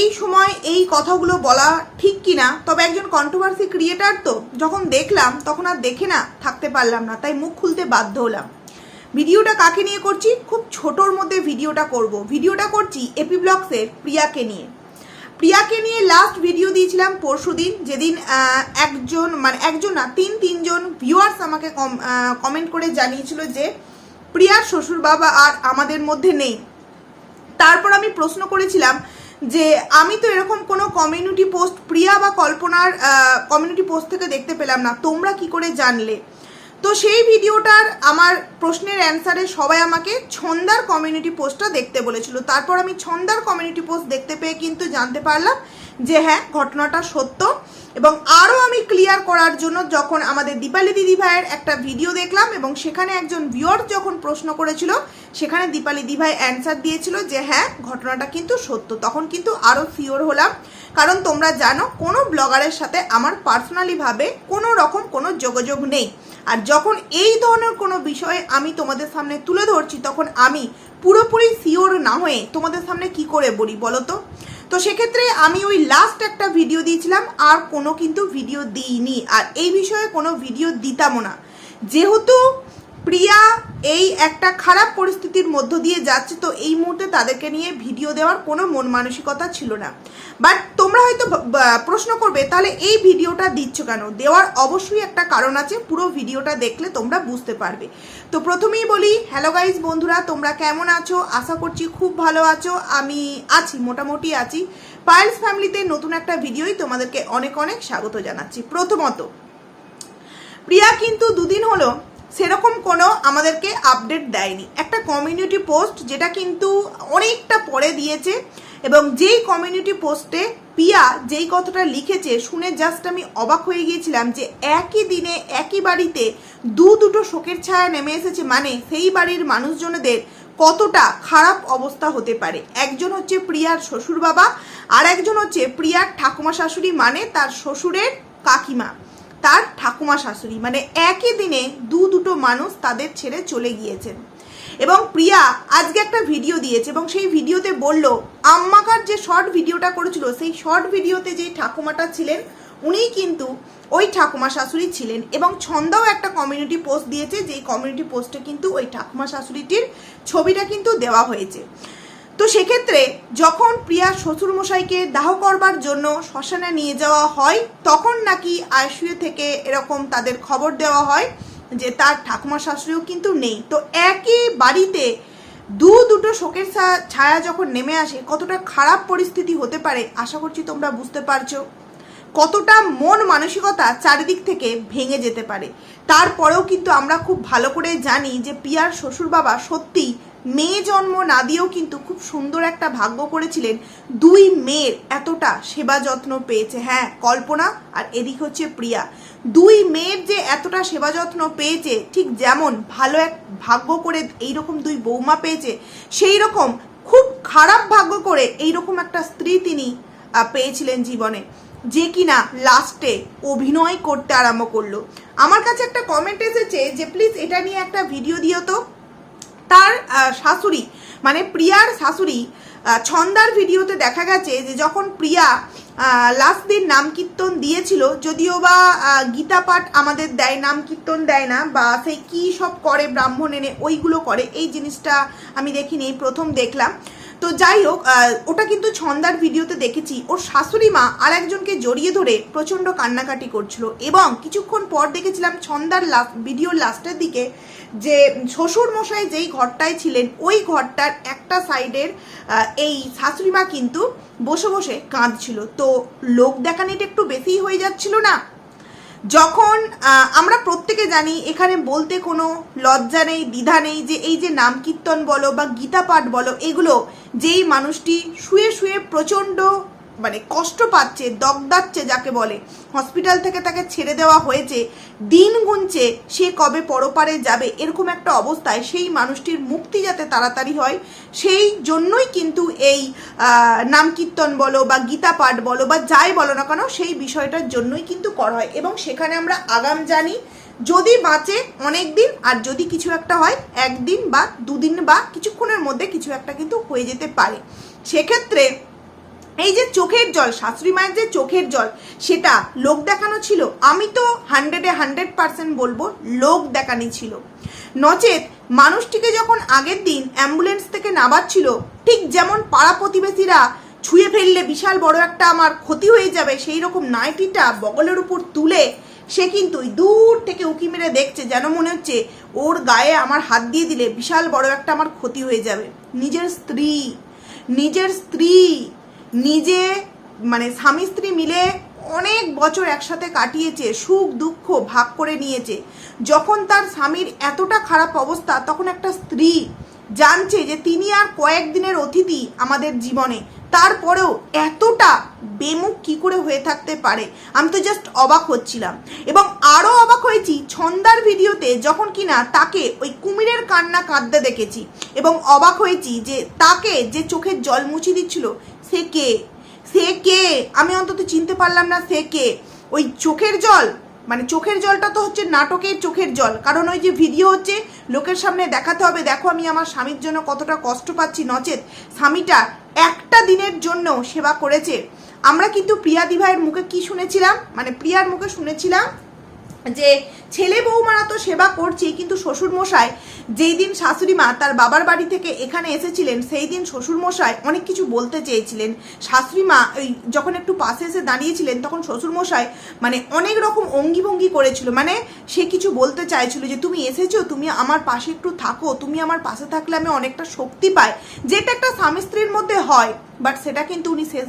এই সময় এই কথাগুলো বলা ঠিক কি না তবে একজন কন্ট্রোভার্সি ক্রিয়েটার তো, যখন দেখলাম, তখন আর দেখে না, থাকতে পারলাম না, তাই মুখ খুলতে বাধ্য হলাম। ভিডিওটা কাকে নিয়ে করছি? খুব ছোটোর মধ্যে ভিডিওটা করব। ভিডিওটা করছি এপি ব্লগসের প্রিয়াকে নিয়ে। প্রিয়াকে নিয়ে লাস্ট ভিডিও দিয়েছিলাম পরশুদিন যেদিন একজন মানে একজন না, তিন, তিনজন ভিউয়ার্স আমাকে কমেন্ট করে জানিয়েছিল যে, প্রিয়ার শ্বশুর বাবা আর আমাদের মধ্যে নেই। তারপর আমি প্রশ্ন করেছিলাম যে আমি তো এরকম কোনো কমিউনিটি পোস্ট প্রিয়া বা কল্পনার কমিউনিটি পোস্ট থেকে দেখতে পেলাম না। তোমরা কি করে জানলে? তো সেই ভিডিওটার আমার প্রশ্নের অ্যান্সারে সবাই আমাকে ছন্দার কমিউনিটি পোস্টটা দেখতে বলেছিল। তারপর আমি ছন্দার কমিউনিটি পোস্ট দেখতে পেয়ে কিন্তু জানতে পারলাম যে হ্যাঁ ঘটনাটা সত্য এবং আরও আমি ক্লিয়ার করার জন্য যখন আমাদের দীপালি দিদি ভাইয়ের একটা ভিডিও দেখলাম এবং সেখানে একজন ভিওর যখন প্রশ্ন করেছিল, সেখানে দীপালি দিদি ভাই অ্যান্সার দিয়েছিল যে হ্যাঁ ঘটনাটা কিন্তু সত্য। তখন কিন্তু আরও শিওর হলাম। কারণ তোমরা জানো, কোনো ব্লগারের সাথে আমার পার্সোনালিভাবে কোনো রকম কোনো যোগাযোগ নেই। আর যখন এই ধরনের কোনো বিষয়ে আমি তোমাদের সামনে তুলে ধরছি, তখন আমি পুরোপুরি সিওর না হয়ে তোমাদের সামনে কি করে বলি বলো তো? তো সেক্ষেত্রে আমি ওই লাস্ট একটা ভিডিও দিয়েছিলাম, আর কোনো কিন্তু ভিডিও দিইনি। আর এই বিষয়ে কোনো ভিডিও দিতামও না। যেহেতু প্রিয়া এই একটা খারাপ পরিস্থিতির মধ্য দিয়ে যাচ্ছে, তো এই মুহূর্তে তাদেরকে নিয়ে ভিডিও দেওয়ার কোনো মন মানসিকতা ছিল না। বাট তোমরা হয়তো প্রশ্ন করবে, তাহলে এই ভিডিওটা দিচ্ছ কেন? দেওয়ার অবশ্যই একটা কারণ আছে, পুরো ভিডিওটা দেখলে তোমরা বুঝতে পারবে। তো প্রথমেই বলি, হ্যালো গাইজ বন্ধুরা, তোমরা কেমন আছো? আশা করছি খুব ভালো আছো। আমি আছি, মোটামুটি আছি। পায়েলস ফ্যামিলিতে নতুন একটা ভিডিওই তোমাদেরকে অনেক অনেক স্বাগত জানাচ্ছি। প্রথমত, প্রিয়া কিন্তু দুদিন হলো সেরকম কোনো আমাদেরকে আপডেট দেয়নি। একটা কমিউনিটি পোস্ট যেটা কিন্তু অনেকটা পরে দিয়েছে এবং যেই কমিউনিটি পোস্টে পিয়া যেই কথাটা লিখেছে, শুনে জাস্ট আমি অবাক হয়ে গিয়েছিলাম যে একই দিনে, একই বাড়িতে দু দুটো শোকের ছায়া নেমে এসেছে। মানে সেই বাড়ির মানুষজনদের কতটা খারাপ অবস্থা হতে পারে। একজন হচ্ছে প্রিয়ার শ্বশুর বাবা আর একজন হচ্ছে প্রিয়ার ঠাকুমা শাশুড়ি মানে তার শ্বশুরের কাকিমা। তার ঠাকুমা শাশুড়ি। মানে একই দিনে দু দুটো মানুষ তাদের ছেড়ে চলে গিয়েছেন। এবং প্রিয়া আজকে একটা ভিডিও দিয়েছে এবং সেই ভিডিওতে বলল, আম্মাকার যে শর্ট ভিডিওটা করেছিল, সেই শর্ট ভিডিওতে যেই ঠাকুমাটা ছিলেন, উনিই কিন্তু ওই ঠাকুমা শাশুড়ি ছিলেন। এবং ছন্দাও একটা কমিউনিটি পোস্ট দিয়েছে, যেই কমিউনিটি পোস্টে কিন্তু ওই ঠাকুমা শাশুড়িটির ছবিটা কিন্তু দেওয়া হয়েছে। তো সেক্ষেত্রে যখন প্রিয়া শ্বশুরমশাইকে দাহ করবার জন্য শ্মশানে নিয়ে যাওয়া হয়, তখন নাকি আইসিইউ থেকে এরকম তাদের খবর দেওয়া হয় যে তার ঠাকুমা শাশুড়িও কিন্তু নেই। তো একই বাড়িতে দু দুটো শোকের ছায়া যখন নেমে আসে, কতটা খারাপ পরিস্থিতি হতে পারে আশা করছি তোমরা বুঝতে পারছ। কতটা মন মানসিকতা চারিদিক থেকে ভেঙে যেতে পারে। তারপরেও কিন্তু আমরা খুব ভালো করে জানি যে পিয়ার শ্বশুর বাবা সত্যি মেয়ে জন্ম না দিয়েও কিন্তু খুব সুন্দর একটা ভাগ্য করেছিলেন দুই মেয়ের এতটা সেবা যত্ন পেয়েছে। হ্যাঁ কল্পনা আর এদিক হচ্ছে প্রিয়া। দুই মেয়ের যে এতটা সেবা যত্ন পেয়েছে, ঠিক যেমন ভালো এক ভাগ্য করে এইরকম দুই বৌমা পেয়েছে সেই রকম খুব খারাপ ভাগ্য করে এইরকম একটা স্ত্রী তিনি পেয়েছিলেন জীবনে, যে কিনা লাস্টে অভিনয় করতে আরম্ভ করল। আমার কাছে একটা কমেন্ট এসেছে যে প্লিজ এটা নিয়ে একটা ভিডিও দিও তো। তার শাশুড়ি মানে প্রিয়ার শাশুড়ি ছন্দার ভিডিওতে দেখা গেছে যে যখন প্রিয়া লাস্ট দিন নাম কীর্তন দিয়েছিল, যদিও বা গীতা পাঠ আমাদের দেয় নাম কীর্তন দেয় না, বা সেই কী সব করে ব্রাহ্মণ এনে ওইগুলো করে, এই জিনিসটা আমি দেখিনি প্রথম দেখলাম। তো যাই হোক ওটা কিন্তু ছন্দার ভিডিওতে দেখেছি। ওর শাশুড়ি মা আর একজনকে জড়িয়ে ধরে প্রচণ্ড কান্নাকাটি করছিল এবং কিছুক্ষণ পর দেখেছিলাম ছন্দার লাস্ট ভিডিওর লাস্টের দিকে যে শ্বশুর মশাই যেই ঘরটায় ছিলেন, ওই ঘরটার একটা সাইডের এই শাশুড়ি মা কিন্তু বসে বসে কাঁদছিল। তো লোক দেখানিটা একটু বেশিই হয়ে যাচ্ছিল না? যখন আমরা প্রত্যেকে জানি এখানে বলতে কোনো লজ্জা নেই, দ্বিধা নেই যে এই যে নাম কীর্তন বলো বা গীতা পাঠ বলো, এগুলো যেই মানুষটি শুয়ে শুয়ে প্রচণ্ড মানে কষ্ট পাচ্ছে, দগদাচ্ছে যাকে বলে। হসপিটাল থেকে তাকে ছেড়ে দেওয়া হয়েছে, দিন গুনছে, সে কবে পরপারে যাবে, এরকম একটা অবস্থায় সেই মানুষটির মুক্তি যাতে তাড়াতাড়ি হয়, সেই জন্যই কিন্তু এই নাম কীর্তন বলো বা গীতা পাঠ বলো বা যাই বলো না কেন, সেই বিষয়টার জন্যই কিন্তু করা হয়। এবং সেখানে আমরা আগাম জানি, যদি বাঁচে অনেক দিন আর যদি কিছু একটা হয়, একদিন বা দুদিন বা কিছুক্ষণের মধ্যে কিছু একটা কিন্তু হয়ে যেতে পারে। সেক্ষেত্রে এই যে চোখের জল, শাশুড়ি মায়ের যে চোখের জল, সেটা লোক দেখানো ছিল। আমি তো হান্ড্রেডে হান্ড্রেড পার্সেন্ট বলব, লোক দেখানি ছিল। নচেত মানুষটিকে যখন আগের দিন অ্যাম্বুলেন্স থেকে নামাচ্ছিল ঠিক যেমন পাড়া প্রতিবেশীরা ছুঁয়ে ফেললে বিশাল বড় একটা আমার ক্ষতি হয়ে যাবে, সেই রকম নাইটিটা বগলের উপর তুলে সে কিন্তু দূর থেকে উঁকি মেরে দেখছে, যেন মনে হচ্ছে ওর গায়ে আমার হাত দিয়ে দিলে বিশাল বড় একটা আমার ক্ষতি হয়ে যাবে। নিজের স্ত্রী নিজের স্ত্রী নিজে মানে স্বামী স্ত্রী মিলে অনেক বছর একসাথে কাটিয়েছে, সুখ, দুঃখ ভাগ করে নিয়েছে। যখন তার স্বামীর এতটা খারাপ অবস্থা, তখন একটা স্ত্রী জানছে যে তিনি আর কয়েকদিনের অতিথি আমাদের জীবনে। তারপরেও এতটা বেমুখ কি করে হয়ে থাকতে পারে? আমি তো জাস্ট অবাক হচ্ছিলাম। এবং আরও অবাক হয়েছি ছন্দার ভিডিওতে যখন কিনা তাকে ওই কুমিরের কান্না কাঁদতে দেখেছি। এবং অবাক হয়েছি যে তাকে যে চোখের জল মুছে দিচ্ছিল, সে কে? সে কে? আমি অন্তত চিনতে পারলাম না সে কে? ওই চোখের জল মানে চোখের জলটা তো হচ্ছে নাটকের চোখের জল। কারণ ওই যে ভিডিও হচ্ছে, লোকের সামনে দেখাতে হবে, দেখো আমি আমার স্বামীর জন্য কতটা কষ্ট পাচ্ছি, নচেত। স্বামীটা একটা দিনের জন্য সেবা করেছে। আমরা কিন্তু প্রিয়া দিভাইয়ের মুখে কি শুনেছিলাম? মানে প্রিয়ার মুখে শুনেছিলাম যে ছেলে বৌমারা তো সেবা করছেই, কিন্তু শ্বশুর মশাই যেই দিন শাশুড়ি মা তার বাবার বাড়ি থেকে এখানে এসেছিলেন, সেই দিন শ্বশুর মশাই অনেক কিছু বলতে চেয়েছিলেন। শাশুড়ি মা ওই যখন একটু পাশে এসে দাঁড়িয়েছিলেন, তখন শ্বশুর মশাই মানে অনেক রকম অঙ্গি ভঙ্গি করেছিল। মানে সে কিছু বলতে চাইছিল যে, তুমি এসেছ, তুমি আমার পাশে একটু থাকো, তুমি আমার পাশে থাকলে আমি অনেকটা শক্তি পাই। যেটা একটা স্বামী স্ত্রীর মধ্যে হয়, বাট সেটা কিন্তু উনি শেষ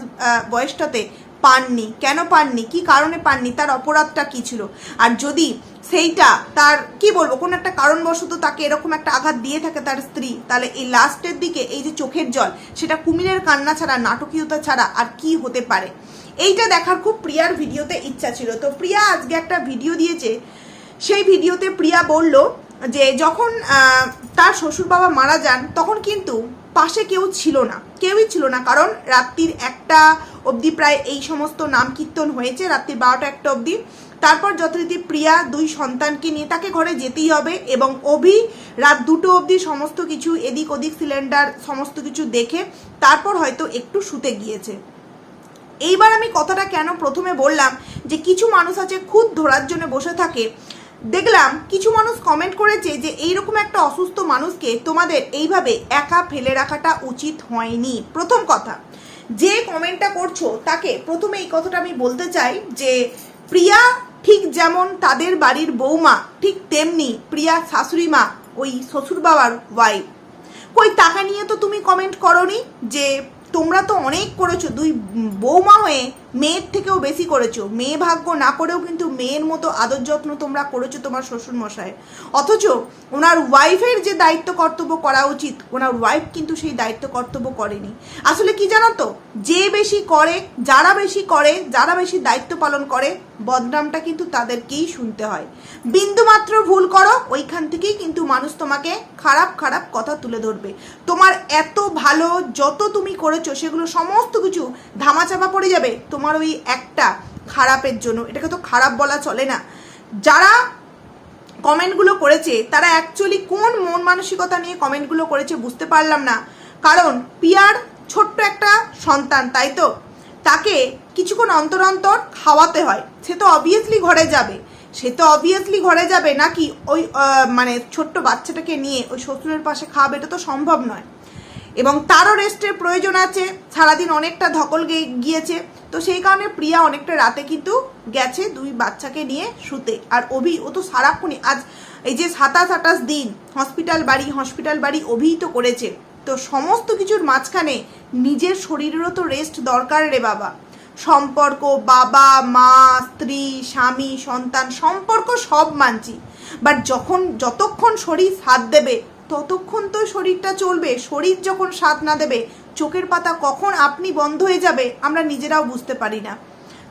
বয়সটাতে পাননি। কেন পাননি? কি কারণে পাননি? তার অপরাধটা কি ছিল? আর যদি সেইটা তার, কি বলব, কোনো একটা কারণবশত তাকে এরকম একটা আঘাত দিয়ে থাকে তার স্ত্রী, তাহলে এই লাস্টের দিকে এই যে চোখের জল, সেটা কুমিরের কান্না ছাড়া, নাটকীয়তা ছাড়া আর কি হতে পারে? এইটা দেখার খুব প্রিয়ার ভিডিওতে ইচ্ছা ছিল। তো প্রিয়া আজকে একটা ভিডিও দিয়েছে। সেই ভিডিওতে প্রিয়া বলল যে যখন তার শ্বশুর বাবা মারা যান, তখন কিন্তু পাশে কেউ ছিল না, কেউই ছিল না। কারণ রাত্রির একটা অবধি প্রায় এই সমস্ত নাম কীর্তন হয়েছে রাত্রির বারোটা একটা অবধি। তারপর যথারীতি প্রিয়া দুই সন্তানকে নিয়ে তাকে ঘরে যেতেই হবে এবং অভি রাত দুটো অবধি সমস্ত কিছু এদিক ওদিক সিলিন্ডার সমস্ত কিছু দেখে তারপর হয়তো একটু শুতে গিয়েছে। এইবার আমি কথাটা কেন প্রথমে বললাম যে কিছু মানুষ আছে খুদ ধরার জন্য বসে থাকে দেখলাম কিছু মানুষ কমেন্ট করেছে যে এইরকম একটা অসুস্থ মানুষকে তোমাদের এইভাবে একা ফেলে রাখাটা উচিত হয়নি। প্রথম কথা, যে কমেন্টটা করছ তাকে প্রথমে এই কথাটা আমি বলতে চাই যে প্রিয়া ঠিক যেমন তাদের বাড়ির বৌমা ঠিক তেমনি প্রিয়া শাশুড়ি মা ওই শ্বশুর বাবার ওয়াইফ কই টাকা নিয়ে তো তুমি কমেন্ট করনি যে তোমরা তো অনেক করেছ, দুই বৌমা হয়ে মেয়ের থেকেও বেশি করেছ। মেয়ে ভাগ্য না করেও কিন্তু মেয়ের মতো আদর যত্ন তোমরা করেছ তোমার শ্বশুর মশাই অথচ ওনার ওয়াইফের যে দায়িত্ব কর্তব্য করা উচিত, ওনার ওয়াইফ কিন্তু সেই দায়িত্ব কর্তব্য করেনি। আসলে কি জানো তো? যে বেশি করে, যারা বেশি করে, যারা বেশি দায়িত্ব পালন করে, বদনামটা কিন্তু তাদেরকেই শুনতে হয়। বিন্দুমাত্র ভুল করো, ওইখান থেকেই কিন্তু মানুষ তোমাকে খারাপ খারাপ কথা তুলে ধরবে। তোমার এত ভালো যত তুমি করেছ, সেগুলো সমস্ত কিছু ধামাচাপা পড়ে যাবে, তোমার ওই একটা খারাপের জন্য, এটাকে তো খারাপ বলা চলে না। যারা কমেন্টগুলো করেছে, তারা অ্যাকচুয়ালি কোন মন মানসিকতা নিয়ে কমেন্টগুলো করেছে বুঝতে পারলাম না। কারণ পিয়ার ছোট্ট একটা সন্তান, তাই তো? তাকে কিছুক্ষণ অন্তর অন্তর খাওয়াতে হয়। সে তো অবভিয়াসলি ঘরে যাবে। সে তো অবভিয়াসলি ঘরে যাবে নাকি ওই মানে ছোট্ট বাচ্চাটাকে নিয়ে ওই শ্বশুরের পাশে খাওয়াবে এটা তো সম্ভব নয়। এবং তারও রেস্টের প্রয়োজন আছে। সারাদিন অনেকটা ধকল গিয়েছে। তো সেই কারণে প্রিয়া অনেকটা রাতে কিন্তু গেছে দুই বাচ্চাকে নিয়ে শুতে। আর অভি, ও তো সারাক্ষণই আজ এই যে সাতাশ আটাশ দিন হসপিটাল বাড়ি হসপিটাল বাড়ি অভি তো করেছে। তো সমস্ত কিছুর মাঝখানে নিজের শরীরেরও তো রেস্ট দরকার রে বাবা। সম্পর্ক, বাবা, মা, স্ত্রী, স্বামী, সন্তান, সম্পর্ক সব মানছি। বাট যখন, যতক্ষণ শরীর সাথ দেবে, ততক্ষণ তো শরীরটা চলবে। শরীর যখন সাথ না দেবে চোখের পাতা কখন আপনি বন্ধ হয়ে যাবে, আমরা নিজেরাও বুঝতে পারি না।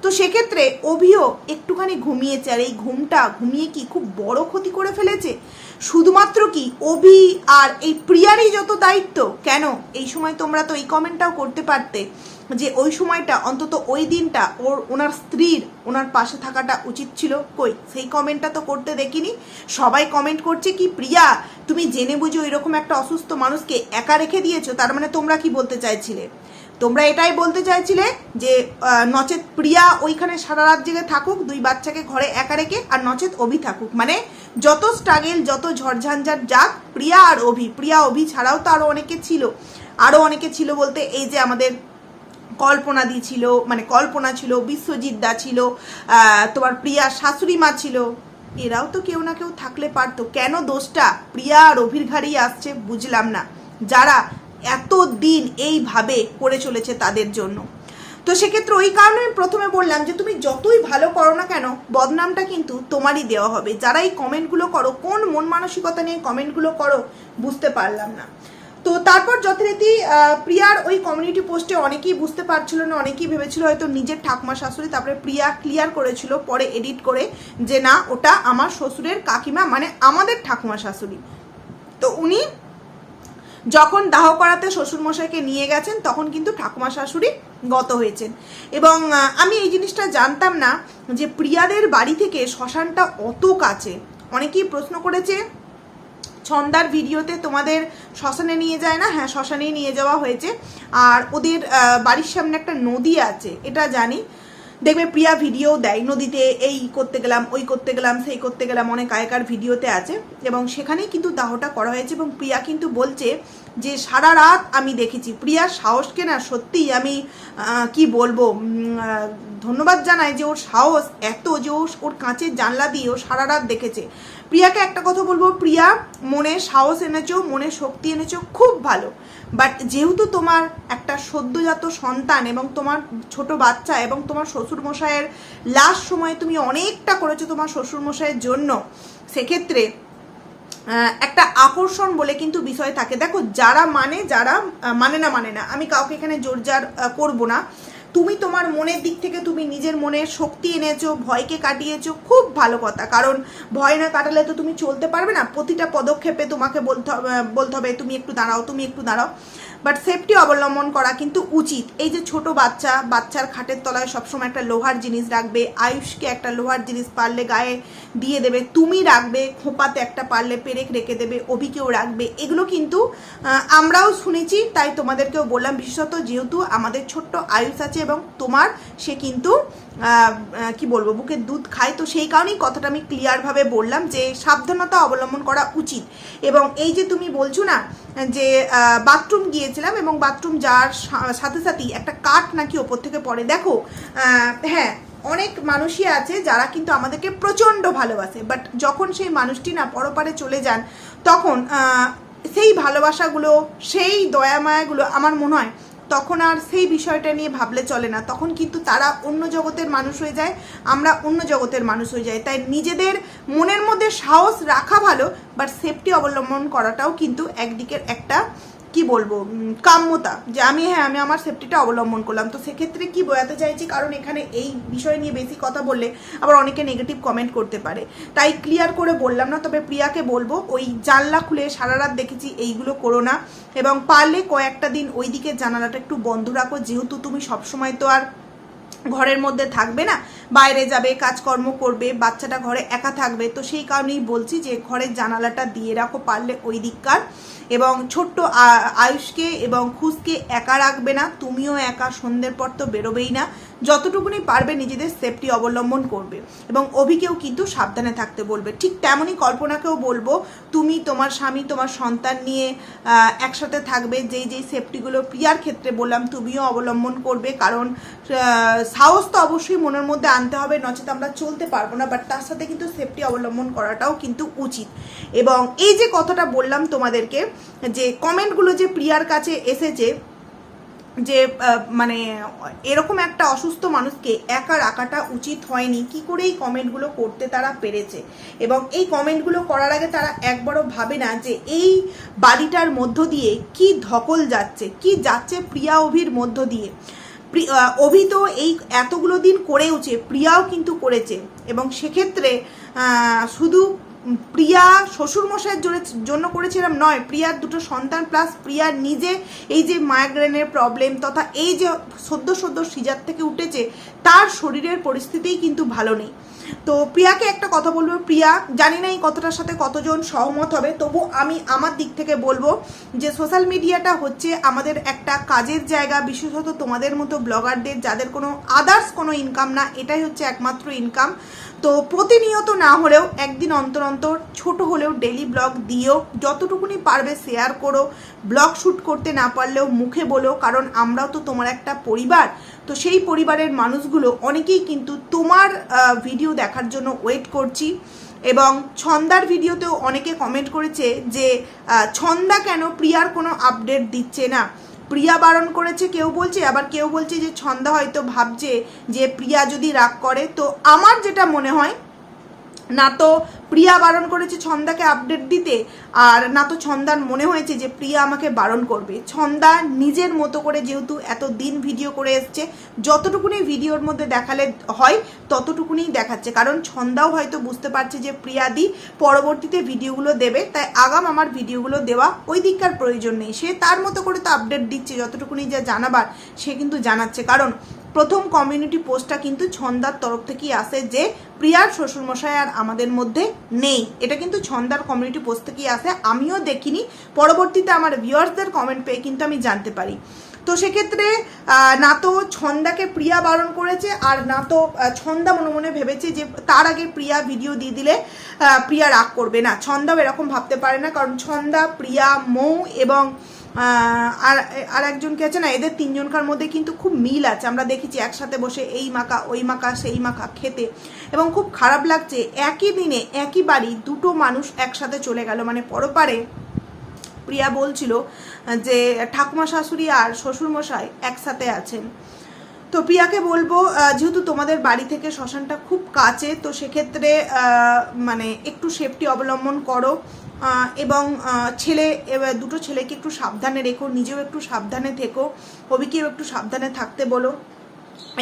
তো সেক্ষেত্রে অভিও একটুখানি ঘুমিয়েছে, আর এই ঘুমটা ঘুমিয়ে কি খুব বড় ক্ষতি করে ফেলেছে? শুধুমাত্র কি অভি আর এই প্রিয়ারই যত দায়িত্ব? কেন? এই সময় তোমরা তো এই কমেন্টটাও করতে পারতে। যে ওই সময়টা, অন্তত ওই দিনটা ওর, ওনার স্ত্রীর, ওনার পাশে থাকাটা উচিত ছিল কই? সেই কমেন্টটা তো করতে দেখিনি। সবাই কমেন্ট করছে কি, প্রিয়া, তুমি জেনে বুঝে এরকম একটা অসুস্থ মানুষকে একা রেখে দিয়েছ, তার মানে তোমরা কি বলতে চাইছিলে? তোমরা এটাই বলতে চাইছিলে যে নচেত প্রিয়া ওইখানে সারা রাত জেগে থাকুক, দুই বাচ্চাকে ঘরে একা রেখে, আর নচেত অভি থাকুক। মানে যত স্ট্রাগেল যত ঝড়ঝঞ্ঝাট যাক, প্রিয়া আর অভি, প্রিয়া অভি ছাড়াও তো আরও অনেকে ছিল। আরও অনেকে ছিল বলতে এই যে আমাদের কল্পনা দি ছিল মানে কল্পনা ছিল, বিশ্বজিৎ দা ছিল তোমার প্রিয়ার শাশুড়ি মা ছিল। এরাও তো কেউ না কেউ থাকলে পারতো। কেন দোষটা? প্রিয়া আর অভির আসছে, বুঝলাম না। যারা এত দিন এইভাবে করে চলেছে তাদের জন্য। তো সেক্ষেত্রে ওই কারণে আমি প্রথমে বললাম যে, তুমি যতই ভালো করো না কেন, বদনামটা কিন্তু তোমারই দেওয়া হবে। যারা এই কমেন্টগুলো করো, কোন মন মানসিকতা নিয়ে কমেন্টগুলো করো, বুঝতে পারলাম না। তো তারপর যথারীতি প্রিয়ার ওই কমিউনিটি পোস্টে অনেকেই বুঝতে পারছিল না, অনেকেই ভেবেছিল হয়তো নিজের ঠাকুমা শাশুড়ি, তারপরে প্রিয়া ক্লিয়ার করেছিল, পরে এডিট করে যে না, ওটা আমার শ্বশুরের কাকিমা মানে আমাদের ঠাকুমা শাশুড়ি। তো উনি যখন দাহ করাতে শ্বশুরমশাইকে নিয়ে গেছেন, তখন কিন্তু ঠাকুমা শাশুড়ি গত হয়েছেন। এবং আমি এই জিনিসটা জানতাম না যে প্রিয়াদের বাড়ি থেকে শ্মশানটা অত কাছে। অনেকেই প্রশ্ন করেছে ছন্দার ভিডিওতে তোমাদের শ্মশানে নিয়ে যায় না? হ্যাঁ শ্মশানেই নিয়ে যাওয়া হয়েছে। আর ওদের বাড়ির সামনে একটা নদী আছে, এটা জানি। দেখবে প্রিয়া ভিডিও দেয় নদীতে, এই করতে গেলাম, ওই করতে গেলাম, সেই করতে গেলাম, অনেক আগেকার ভিডিওতে আছে। এবং সেখানেই কিন্তু দাহটা করা হয়েছে এবং প্রিয়া কিন্তু বলছে যে সারা রাত আমি দেখেছি। প্রিয়ার সাহসকে না সত্যিই আমি কি বলব ধন্যবাদ জানাই যে ওর সাহস এত যে ও ওর কাঁচের জানলা দিয়ে ও সারা রাত দেখেছে। প্রিয়াকে একটা কথা বলব, প্রিয়া মনে সাহস এনেছো, মনে শক্তি এনেছো, খুব ভালো। বাট যেহেতু তোমার একটা সদ্যজাত সন্তান এবং তোমার ছোট বাচ্চা এবং তোমার শ্বশুরমশাইয়ের লাস্ট সময়ে তুমি অনেকটা করেছ তোমার শ্বশুরমশাইয়ের জন্য, সেক্ষেত্রে একটা আকর্ষণ বলে কিন্তু বিষয় থাকে। দেখো, যারা মানে যারা মানে না মানে না, আমি কাউকে এখানে জোরজার জার করব না। তুমি তোমার মনের দিক থেকে তুমি নিজের মনের শক্তি এনেছো, ভয়কে কাটিয়েছো, খুব ভালো কথা। কারণ ভয় না কাটালে তো তুমি চলতে পারবে না। প্রতিটা পদক্ষেপে তোমাকে বলতে বলতে হবে, তুমি একটু দাঁড়াও, তুমি একটু দাঁড়াও। বাট সেফটি অবলম্বন করা কিন্তু উচিত। এই যে ছোট বাচ্চা, বাচ্চার খাটের তলায় সবসময় একটা লোহার জিনিস রাখবে, আয়ুষকে একটা লোহার জিনিস পারলে গায়ে দিয়ে দেবে, তুমি রাখবে, খোঁপাতে একটা পারলে পেরেক রেখে দেবে, অভিকেও রাখবে, এগুলো কিন্তু আমরাও শুনেছি, তাই তোমাদেরকেও বললাম, বিশেষত যেহেতু আমাদের ছোট্ট আয়ুষ আছে এবং তোমার, সে কিন্তু কি বলব বুকের দুধ খায়, তো সেই কারণেই কথাটা আমি ক্লিয়ারভাবে বললাম যে সাবধানতা অবলম্বন করা উচিত। এবং এই যে তুমি বলছো না, যে বাথরুম গিয়েছিলাম এবং বাথরুম যাওয়ার সাথে সাথেই একটা কাঠ নাকি ওপর থেকে পড়ে। দেখো হ্যাঁ অনেক মানুষই আছে যারা কিন্তু আমাদেরকে প্রচণ্ড ভালোবাসে বাট যখন সেই মানুষটি না পরপারে চলে যান, তখন সেই ভালোবাসাগুলো, সেই দয়া মায়াগুলো আমার মনে হয় তখন আর সেই বিষয়টা নিয়ে ভাবলে চলে না। তখন কিন্তু তারা অন্য জগতের মানুষ হয়ে যায়, আমরা অন্য জগতের মানুষ হয়ে যাই। তাই নিজেদের মনের মধ্যে সাহস রাখা ভালো বাট সেফটি অবলম্বন করাটাও কিন্তু একদিকের একটা কি বলব? কাম্যতা। যে আমি হ্যাঁ আমি আমার সেফটিটা অবলম্বন করলাম। তো সেক্ষেত্রে কি বোঝাতে চাইছি? কারণ এখানে এই বিষয় নিয়ে বেশি কথা বললে আবার অনেকে নেগেটিভ কমেন্ট করতে পারে। তাই ক্লিয়ার করে বললাম না, তবে প্রিয়াকে বলব, ওই জানলা খুলে সারা রাত দেখেছি, এইগুলো করো না। এবং পারলে কয়েকটা দিন ওই দিকে জানালাটা একটু বন্ধ রাখো। যেহেতু তুমি সবসময় তো আর ঘরের মধ্যে থাকবে না, বাইরে যাবে, কাজকর্ম করবে, বাচ্চাটা ঘরে একা থাকবে, তো সেই কারণেই বলছি যে ঘরের জানালাটা দিয়ে রাখো পারলে ওই দিককার এবং ছোট্ট আয়ুষকে এবং খুশকে একা রাখবে না, তুমিও একা, সন্ধ্যের পর তো বেরোবেই না যতটুকুনি পারবে নিজেদের সেফটি অবলম্বন করবে। এবং অভিকেও কিন্তু সাবধানে থাকতে বলবে। ঠিক তেমনই কল্পনাকেও বলব, তুমি তোমার স্বামী, তোমার সন্তান নিয়ে একসাথে থাকবে, যেই যেই সেফটিগুলো প্রিয়ার ক্ষেত্রে বললাম, তুমিও অবলম্বন করবে। কারণ সাহস তো অবশ্যই মনের মধ্যে আনতে হবে, নচেত আমরা চলতে পারব না বাট তার সাথে কিন্তু সেফটি অবলম্বন করাটাও কিন্তু উচিত। এবং এই যে কথাটা বললাম তোমাদেরকে, যে কমেন্টগুলো যে প্রিয়ার কাছে এসেছে যে মানে এরকম একটা অসুস্থ মানুষকে একা রাখাটা উচিত হয়নি। কি করে এই কমেন্টগুলো করতে তারা পেরেছে? এবং এই কমেন্টগুলো করার আগে তারা একবারও ভাবে না যে, এই বাড়িটার মধ্য দিয়ে কি ধকল যাচ্ছে, কি যাচ্ছে প্রিয়া অভির মধ্য দিয়ে। অভি তো এই এতগুলো দিন করেওছে, প্রিয়াও কিন্তু করেছে। এবং সেক্ষেত্রে শুধু প্রিয়া শ্বশুরমশাইয়ের জন্য- জন্য করেছিলাম নয়। প্রিয়ার দুটো সন্তান প্লাস প্রিয়ার নিজে এই যে মাইগ্রেনের প্রবলেম তথা এই যে সদ্য সদ্য সিজার থেকে উঠেছে, তার শরীরের পরিস্থিতিই কিন্তু ভালো নেই। তো প্রিয়াকে একটা কথা বলব, প্রিয়া জানি না এই কথাটার সাথে কতজন সহমত হবে, তবু আমি আমার দিক থেকে বলব যে সোশ্যাল মিডিয়াটা হচ্ছে আমাদের একটা কাজের জায়গা, বিশেষত তোমাদের মতো ব্লগারদের যাদের কোনো আদার্স কোনো ইনকাম না, এটাই হচ্ছে একমাত্র ইনকাম তো প্রতিনিয়ত না হলেও একদিন অন্তর অন্তর ছোট হলেও ডেলি ব্লগ দিও যতটুকুনি পারবে শেয়ার করো ব্লগ শ্যুট করতে না পারলেও মুখে বলো, কারণ আমরাও তো তোমার একটা পরিবার। তো সেই পরিবারের মানুষগুলো অনেকেই কিন্তু তোমার ভিডিও দেখার জন্য ওয়েট করছি এবং ছন্দার ভিডিওতেও অনেকে কমেন্ট করেছে যে ছন্দা কেন প্রিয়ার কোনো আপডেট দিচ্ছে না? প্রিয়া বারণ করেছে, কেউ বলছে, আবার কেউ বলছে যে ছন্দা হয়তো ভাবছে যে প্রিয়া যদি রাগ করে, তো আমার যেটা মনে হয়, না তো প্রিয়া বারণ করেছে ছন্দাকে আপডেট দিতে, আর না তো ছন্দার মনে হয়েছে যে প্রিয়া আমাকে বারণ করবে। ছন্দা নিজের মতো করে যেহেতু এত দিন ভিডিও করে এসছে, যতটুকুনি ভিডিওর মধ্যে দেখালে হয়, ততটুকুনি দেখাচ্ছে। কারণ ছন্দাও হয়তো বুঝতে পারছে যে প্রিয়া প্রিয়াদি পরবর্তীতে ভিডিওগুলো দেবে, তাই আগাম আমার ভিডিওগুলো দেওয়া ওই দিককার প্রয়োজন নেই। সে তার মতো করে তো আপডেট দিচ্ছে, যতটুকুনি যা জানাবার সে কিন্তু জানাচ্ছে। কারণ প্রথম কমিউনিটি পোস্টটা কিন্তু ছন্দার তরফ থেকেই আসে যে প্রিয়ার শ্বশুরমশাই আর আমাদের মধ্যে নেই। এটা কিন্তু ছন্দার কমিউনিটি পোস্ট থেকেই আসে। আমিও দেখিনি। পরবর্তীতে আমার ভিউয়ার্সদের কমেন্ট পেয়ে কিন্তু আমি জানতে পারি। তো সেক্ষেত্রে না তো ছন্দাকে প্রিয়া বারণ করেছে আর না তো ছন্দা মনে মনে ভেবেছে যে তার আগে প্রিয়া ভিডিও দিয়ে দিলে প্রিয়া রাগ করবে না। ছন্দাও এরকম ভাবতে পারে না কারণ ছন্দা, প্রিয়া, মৌ এবং আর আর একজনকে আছে না, এদের তিনজনকার মধ্যে কিন্তু খুব মিল আছে। আমরা দেখেছি একসাথে বসে এই মাখা, ওই মাখা, সেই মাখা খেতে। এবং খুব খারাপ লাগছে, একই দিনে, একই বাড়ি, দুটো মানুষ একসাথে চলে গেল। মানে পরপারে প্রিয়া বলছিল যে, ঠাকুমা শাশুড়ি আর শ্বশুরমশাই একসাথে আছেন। তো প্রিয়াকে বলব যেহেতু তোমাদের বাড়ি থেকে শ্মশানটা খুব কাছে, তো সেক্ষেত্রে মানে একটু সেফটি অবলম্বন করো। এবং ছেলে দুটো ছেলেকে একটু সাবধানে রেখো, নিজেও একটু সাবধানে থেকো কবিকেও একটু সাবধানে থাকতে বলো।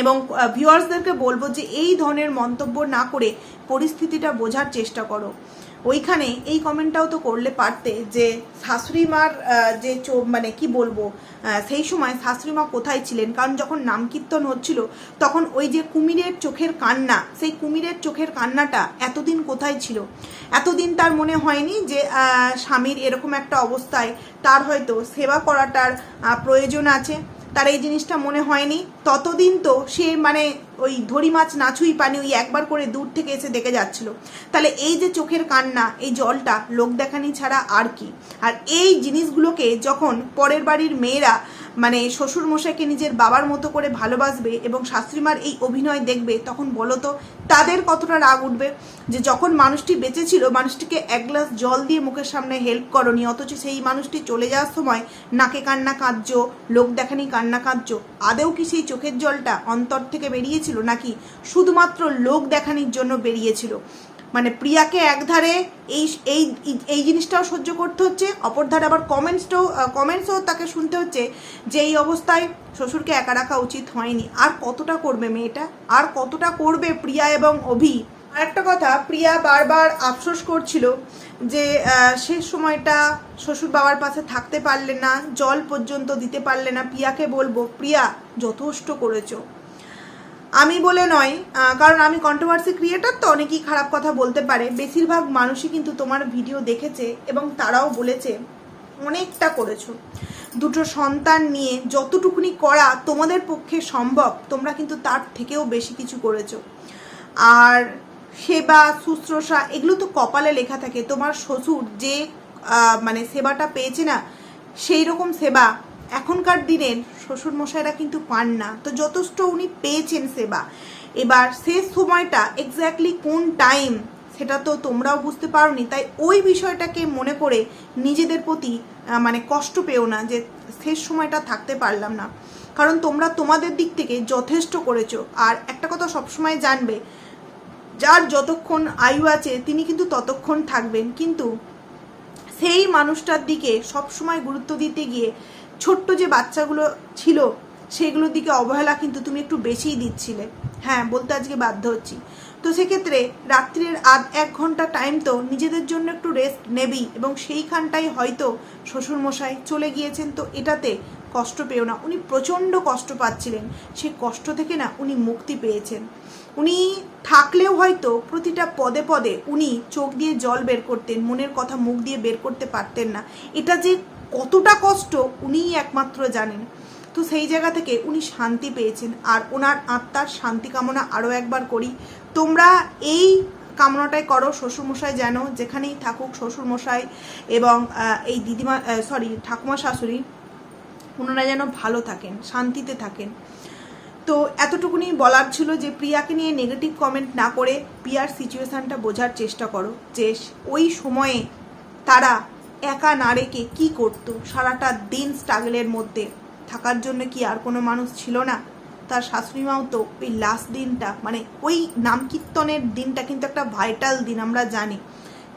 এবং ভিউয়ার্সদেরকে বলব যে, এই ধরনের মন্তব্য না করে পরিস্থিতিটা বোঝার চেষ্টা করো। ওইখানে এই কমেন্টটাও তো করলে পারতে যে শাশুড়ি মার যে মানে কি বলব সেই সময় শাশুড়ি মা কোথায় ছিলেন? কারণ যখন নাম কীর্তন হচ্ছিল, তখন ওই যে কুমিরের চোখের কান্না, সেই কুমিরের চোখের কান্নাটা এতদিন কোথায় ছিল? এতদিন তার মনে হয়নি যে স্বামীর এরকম একটা অবস্থায় তার হয়তো সেবা করাটার প্রয়োজন আছে। তার এই জিনিসটা মনে হয়নি। ততদিন তো সে মানে ওই ধরি মাছ নাচুই পানি ওই একবার করে দূর থেকে এসে দেখে যাচ্ছিল। তাহলে এই যে চোখের কান্না, এই জলটা লোক দেখানি ছাড়া আর কি? আর এই জিনিসগুলোকে যখন পরের বাড়ির মেয়েরা মানে শ্বশুর মশাইকে নিজের বাবার মতো করে ভালোবাসবে এবং শাস্ত্রীমার এই অভিনয় দেখবে, তখন বলো তো, তাদের কতটা রাগ উঠবে? যে যখন মানুষটি বেঁচে ছিল মানুষটিকে এক গ্লাস জল দিয়ে মুখের সামনে হেল্প করনি, অথচ সেই মানুষটি চলে যাওয়ার সময় নাকে কান্না কাঁদছো, লোক দেখানি কান্না কাঁদছো। আদেও কি সেই চোখের জলটা অন্তর থেকে বেরিয়েছিল নাকি শুধুমাত্র লোক দেখানির জন্য বেরিয়েছিল? মানে প্রিয়াকে একধারে এই এই এই জিনিসটাও সহ্য করতে হচ্ছে অপর ধারে আবার কমেন্টসটাও কমেন্টসও তাকে শুনতে হচ্ছে যে এই অবস্থায় শ্বশুরকে একা রাখা উচিত হয়নি। আর কতটা করবে মেয়েটা? আর কতটা করবে প্রিয়া এবং অভি? আর একটা কথা, প্রিয়া বারবার আফসোস করছিল যে শেষ সময়টা শ্বশুর বাবার পাশে থাকতে পারলে না, জল পর্যন্ত দিতে পারলে না। প্রিয়াকে বলব, প্রিয়া, যথেষ্ট করেছ। আমি বলে নয় কারণ আমি কন্ট্রোভার্সি ক্রিয়েটার তো, অনেকেই খারাপ কথা বলতে পারে। বেশিরভাগ মানুষই কিন্তু তোমার ভিডিও দেখেছে এবং তারাও বলেছে, অনেকটা করেছ। দুটো সন্তান নিয়ে যতটুকুনি করা তোমাদের পক্ষে সম্ভব, তোমরা কিন্তু তার থেকেও বেশি কিছু করেছ। আর সেবা, শুশ্রূষা, এগুলো তো কপালে লেখা থাকে। তোমার শ্বশুর যে মানে সেবাটা পেয়েছে না সেই রকম সেবা এখনকার দিনের শ্বশুর মশাইরা কিন্তু পান না। তো যথেষ্ট উনি পেয়েছেন সেবা। এবার শেষ সময়টা এক্স্যাক্টলি কোন টাইম সেটা তো তোমরাও বুঝতে পারোনি। তাই ওই বিষয়টাকে মনে করে নিজেদের প্রতি মানে কষ্ট পেও না যে শেষ সময়টা থাকতে পারলাম না। কারণ তোমরা তোমাদের দিক থেকে যথেষ্ট করেছ। আর একটা কথা সবসময় জানবে, যার যতক্ষণ আয়ু আছে তিনি কিন্তু ততক্ষণ থাকবেন। কিন্তু সেই মানুষটার দিকে সবসময় গুরুত্ব দিতে গিয়ে ছোট্ট যে বাচ্চাগুলো ছিল, সেগুলোর দিকে অবহেলা কিন্তু তুমি একটু বেশিই দিচ্ছিলে। হ্যাঁ বলতে আজকে বাধ্য হচ্ছি। তো সেক্ষেত্রে রাত্রির আধ এক ঘণ্টা টাইম তো নিজেদের জন্য একটু রেস্ট নেবেই এবং সেইখানটাই হয়তো শ্বশুরমশাই চলে গিয়েছেন, তো এটাতে কষ্ট পেও না। উনি প্রচণ্ড কষ্ট পাচ্ছিলেন। সেই কষ্ট থেকে না উনি মুক্তি পেয়েছেন। উনি থাকলেও হয়তো প্রতিটা পদে পদে উনি চোখ দিয়ে জল বের করতেন, মনের কথা মুখ দিয়ে বের করতে পারতেন না। এটা যে কতটা কষ্ট উনিই একমাত্র জানেন। তো সেই জায়গা থেকে উনি শান্তি পেয়েছেন। আর ওনার আত্মার শান্তি কামনা আরও একবার করি। তোমরা এই কামনাটাই করো শ্বশুরমশাই যেন যেখানেই থাকুক শ্বশুরমশাই এবং এই দিদিমা সরি ঠাকুমা শাশুড়ি, ওনারা যেন ভালো থাকেন, শান্তিতে থাকেন। তো এতটুকুনি বলার ছিল যে প্রিয়াকে নিয়ে নেগেটিভ কমেন্ট না করে প্রিয়ার সিচুয়েশানটা বোঝার চেষ্টা করো যে ওই সময়ে তারা একা না রেখে কী করতো? সারাটা দিন স্ট্রাগলের মধ্যে। থাকার জন্য কি আর কোনো মানুষ ছিল না? তার শাশুড়িমাও তো ওই লাস্ট দিনটা মানে ওই নাম কীর্তনের দিনটা কিন্তু একটা ভাইটাল দিন আমরা জানি।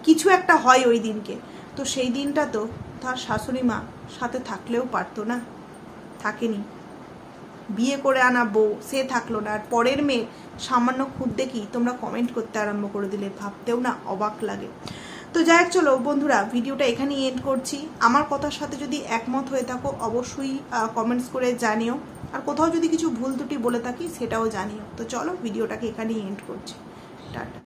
কিছু একটা হয় ওই দিনকে। তো সেই দিনটা তো তার শাশুড়ি মা সাথে থাকলেও পারতো না। থাকেনি। বিয়ে করে আনা বউ, সে থাকল না। আর পরের মেয়ে, সামান্য খুদ দেখি তোমরা কমেন্ট করতে আরম্ভ করে দিলে। ভাবতেও না অবাক লাগে। তো যাই হোক, চলো বন্ধুরা, ভিডিওটা এখানেই এন্ড করছি। আমার কথার সাথে যদি একমত হয়ে থাকো, অবশ্যই কমেন্টস করে জানিও। আর কোথাও যদি কিছু ভুল ত্রুটি বলে থাকি, সেটাও জানিও। তো চলো, ভিডিওটাকে এখানেই এন্ড করছি। টাটা।